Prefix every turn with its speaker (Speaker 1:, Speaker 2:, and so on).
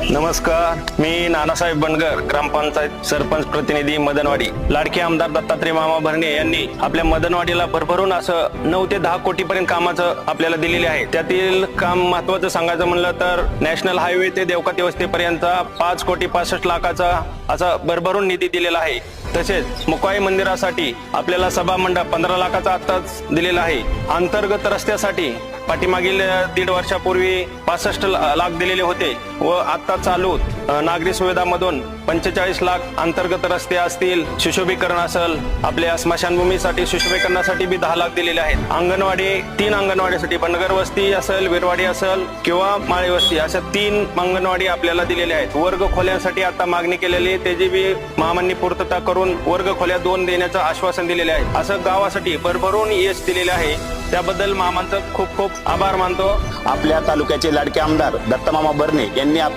Speaker 1: नमस्कार मी नानासाहेब बनगर ग्रामपंचायत सरपंच प्रतिनिधी मदनवाडी. लाडके आमदार दत्तात्रय मामा भरणे यांनी आपल्या मदनवाडीला भरभरून असं नऊ ते दहा कोटी पर्यंत कामाचं आपल्याला दिलेले आहे. त्यातील काम महत्वाचं सांगायचं म्हणलं तर नॅशनल हायवे ते देवकाती वस्तीपर्यंत पाच कोटी पासष्ट लाखाचा असा भरभरून निधी दिलेला आहे. तसेच मुकाई मंदिरासाठी आपल्याला सभा मंडप पंधरा लाखाचा आत्ताच दिलेला आहे. अंतर्गत रस्त्यासाठी पाठीमागील दीड वर्षापूर्वी पासष्ट लाख दिलेले होते व आता चालू नागरी सुविधामधून पंचेचाळीस लाख अंतर्गत रस्ते असतील सुशोभीकरण असेल आपल्या स्मशानभूमीसाठी सुशोभीकरणासाठी बी दहा लाख दिलेले आहेत. अंगणवाडी तीन अंगणवाडीसाठी बनगर वस्ती असेल विरवाडी असेल किंवा माळी वस्ती अशा तीन अंगणवाडी आपल्याला दिलेल्या आहेत. वर्ग खोल्यांसाठी आता मागणी केलेली आहे त्याची बी मामांनी पूर्तता करून वर्ग खोल्या दोन देण्याचं आश्वासन दिलेले आहे. असं गावासाठी भरभरून यश दिलेले आहे. त्याबद्दल मामांचं खूप खूप आभार मानतो.
Speaker 2: आपल्या तालुक्याचे लाडके आमदार दत्तमामा बर्णे यांनी